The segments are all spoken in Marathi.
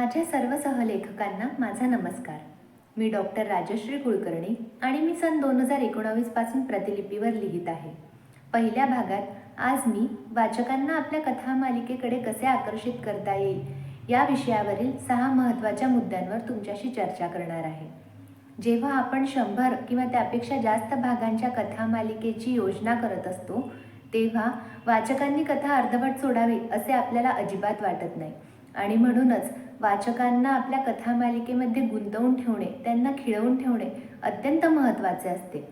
माझ्या सर्व सहलेखकांना माझा नमस्कार. मी डॉक्टर राजश्री कुलकर्णी आणि मी सन दोन हजार एकोणावीसपासून प्रतिलिपीवर लिहित आहे. पहिल्या भागात आज मी वाचकांना आपल्या कथा मालिकेकडे कसे आकर्षित करता येईल या विषयावरील सहा महत्त्वाच्या मुद्द्यांवर तुमच्याशी चर्चा करणार आहे. जेव्हा आपण शंभर किंवा त्यापेक्षा जास्त भागांच्या कथा मालिकेची योजना करत असतो तेव्हा वाचकांनी कथा अर्धवट सोडावी असे आपल्याला अजिबात वाटत नाही. आणि म्हणूनच वाचकांना आपल्या कथामालिकेमध्ये गुंतवून ठेवणे त्यांना खिळवून ठेवणे अत्यंत महत्त्वाचे असते.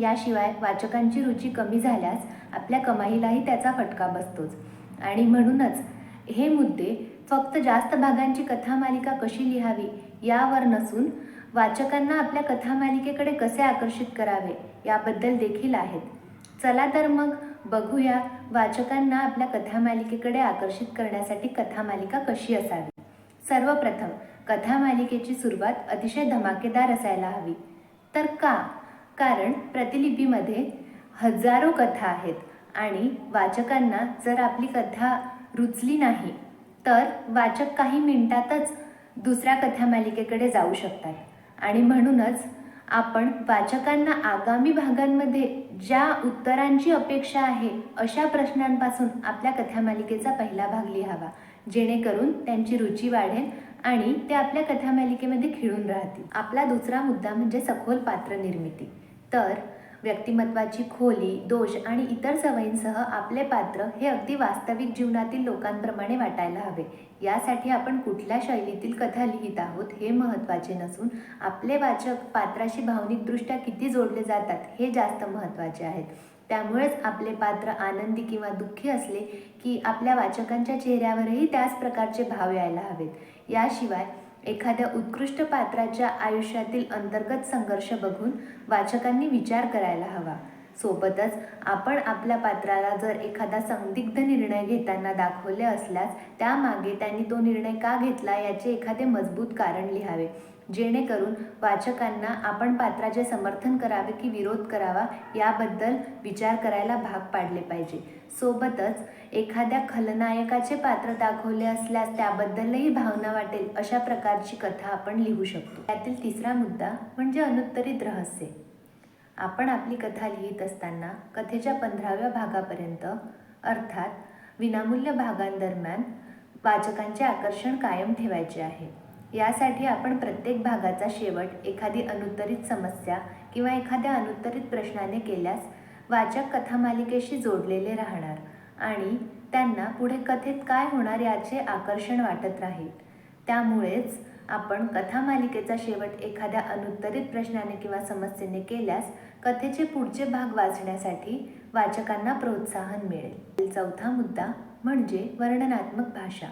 याशिवाय वाचकांची रुची कमी झाल्यास आपल्या कमाईलाही त्याचा फटका बसतोच. आणि म्हणूनच हे मुद्दे फक्त जास्त भागांची कथामालिका कशी लिहावी यावर नसून वाचकांना आपल्या कथामालिकेकडे कसे आकर्षित करावे याबद्दल देखील आहेत. चला तर मग बघूया वाचकांना आपल्या कथामालिकेकडे आकर्षित करण्यासाठी कथामालिका कशी असावी. सर्वप्रथम कथा मालिकेची सुरुवात अतिशय धमाकेदार असायला हवी. तर का? कारण प्रतिलिपीमध्ये हजारो कथा आहेत आणि वाचकांना जर आपली कथा रुचली नाही तर वाचक काही मिनिटातच दुसऱ्या कथा मालिकेकडे जाऊ शकतात. आणि म्हणूनच आपण वाचकांना आगामी भागांमध्ये ज्या उत्तरांची अपेक्षा आहे अशा प्रश्नांपासून आपल्या कथामालिकेचा पहिला भाग लिहावा. जेणेकरून त्यांची रुची वाढेल आणि ते आपल्या कथामालिकेमध्ये खिळून राहतील. आपला दुसरा मुद्दा म्हणजे सखोल पात्र निर्मिती तर व्यक्तिमत्वाची खोली दोष आणि इतर सवयींसह आपले पात्र हे अगदी वास्तविक जीवनातील लोकांप्रमाणे वाटायला हवे. यासाठी आपण कुठल्या शैलीतील कथा लिहित आहोत हे महत्त्वाचे नसून आपले वाचक पात्राशी भावनिकदृष्ट्या किती जोडले जातात हे जास्त महत्त्वाचे आहेत. त्यामुळेच आपले पात्र आनंदी किंवा दुःखी असले की आपल्या वाचकांच्या चेहऱ्यावरही त्याच प्रकारचे भाव यायला हवेत. याशिवाय एखाद्या उत्कृष्ट पात्राच्या आयुष्यातील अंतर्गत संघर्ष बघून वाचकांनी विचार करायला हवा. सोबतच आपण आपल्या पात्राला जर एखादा संदिग्ध निर्णय घेताना दाखवले असल्यास त्यामागे त्यांनी तो निर्णय का घेतला याचे एखादे मजबूत कारण लिहावे. जेणेकरून वाचकांना आपण पात्राचे समर्थन करावे की विरोध करावा याबद्दल विचार करायला भाग पाडले पाहिजे. सोबतच एखाद्या खलनायकाचे पात्र दाखवले असल्यास त्याबद्दलही भावना वाटेल अशा प्रकारची कथा आपण लिहू शकतो. त्यातील तिसरा मुद्दा म्हणजे अनुत्तरित रहस्य. आपण आपली कथा लिहित असताना कथेच्या पंधराव्या भागापर्यंत अर्थात विनामूल्य भागांदरम्यान वाचकांचे आकर्षण कायम ठेवायचे आहे. यासाठी आपण प्रत्येक भागाचा शेवट एखादी अनुत्तरित समस्या किंवा एखाद्या अनुत्तरित प्रश्नाने केल्यास वाचक कथामालिकेशी जोडलेले राहणार आणि त्यांना पुढे कथेत काय होणार याचे आकर्षण वाटत राहील. त्यामुळेच आपण कथामालिकेचा शेवट एखाद्या अनुत्तरित प्रश्नाने किंवा समस्येने केल्यास कथेचे पुढचे भाग वाचण्यासाठी वाचकांना प्रोत्साहन मिळेल. चौथा मुद्दा म्हणजे वर्णनात्मक भाषा.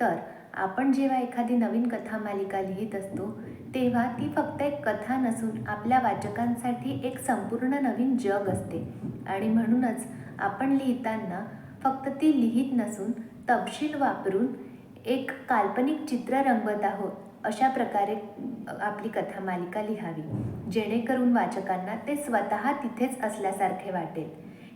तर आपण जेव्हा एखादी नवीन कथा मालिका लिहित असतो तेव्हा ती फक्त एक कथा नसून आपल्या वाचकांसाठी एक संपूर्ण नवीन जग असते. आणि म्हणूनच आपण लिहिताना फक्त ती लिहित नसून तपशील वापरून एक काल्पनिक चित्र रंगवत आहोत अशा प्रकारे आपली कथा मालिका लिहावी जेणेकरून वाचकांना ते स्वतः तिथेच असल्यासारखे वाटेल.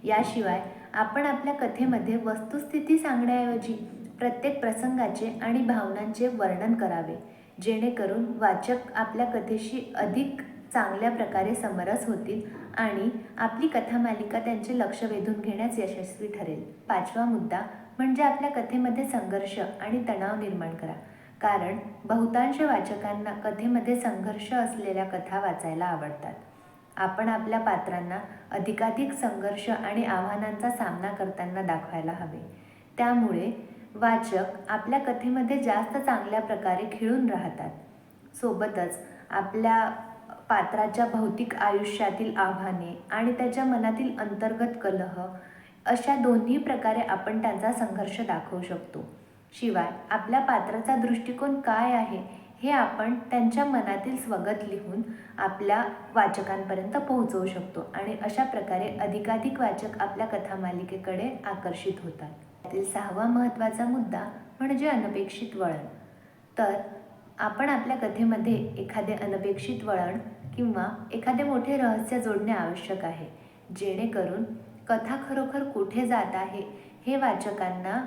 याशिवाय आपण आपल्या कथेमध्ये वस्तुस्थिती सांगण्याऐवजी प्रत्येक प्रसंगाचे आणि भावनांचे वर्णन करावे. जेणेकरून वाचक आपल्या कथेशी अधिक चांगल्या प्रकारे समरस होतील आणि आपली कथामालिका त्यांचे लक्ष वेधून घेण्यास यशस्वी ठरेल. पाचवा मुद्दा म्हणजे आपल्या कथेमध्ये संघर्ष आणि तणाव निर्माण करा. कारण बहुतांश वाचकांना कथेमध्ये संघर्ष असलेल्या कथा वाचायला आवडतात. आपण आपल्या पात्रांना अधिकाधिक संघर्ष आणि आव्हानांचा सामना करताना दाखवायला हवे. त्यामुळे वाचक आपल्या कथेमध्ये जास्त चांगल्या प्रकारे खिळून राहतात. सोबतच आपल्या पात्राच्या भौतिक आयुष्यातील आव्हाने आणि त्याच्या मनातील अंतर्गत कलह अशा दोन्ही प्रकारे आपण त्यांचा संघर्ष दाखवू शकतो. शिवाय आपल्या पात्राचा दृष्टिकोन काय आहे हे आपण त्यांच्या मनातील स्वगत लिहून आपल्या वाचकांपर्यंत पोहोचवू शकतो आणि अशा प्रकारे अधिकाधिक वाचक आपल्या कथामालिकेकडे आकर्षित होतात. त्यातील सहावा महत्त्वाचा मुद्दा म्हणजे अनपेक्षित वळण. तर आपण आपल्या कथेमध्ये एखादे अनपेक्षित वळण किंवा एखादे मोठे रहस्य जोडणे आवश्यक आहे जेणेकरून कथा खरोखर कुठे जात आहे हे वाचकांना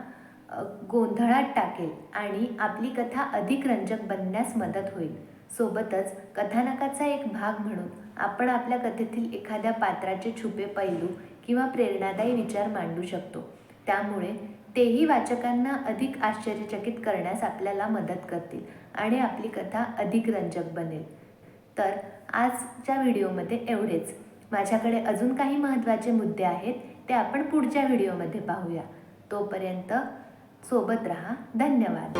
गोंधळात टाकेल आणि आपली कथा अधिक रंजक बनण्यास मदत होईल. सोबतच कथानकाचा एक भाग म्हणून आपण आपल्या कथेतील एखाद्या पात्राचे छुपे पैलू किंवा प्रेरणादायी विचार मांडू शकतो. त्यामुळे तेही वाचकांना अधिक आश्चर्यचकित करण्यास आपल्याला मदत करतील आणि आपली कथा अधिक रंजक बनेल. तर आजच्या व्हिडिओमध्ये एवढेच. माझ्याकडे अजून काही महत्त्वाचे मुद्दे आहेत ते आपण पुढच्या व्हिडिओमध्ये पाहूया. तोपर्यंत सोबत रहा. धन्यवाद.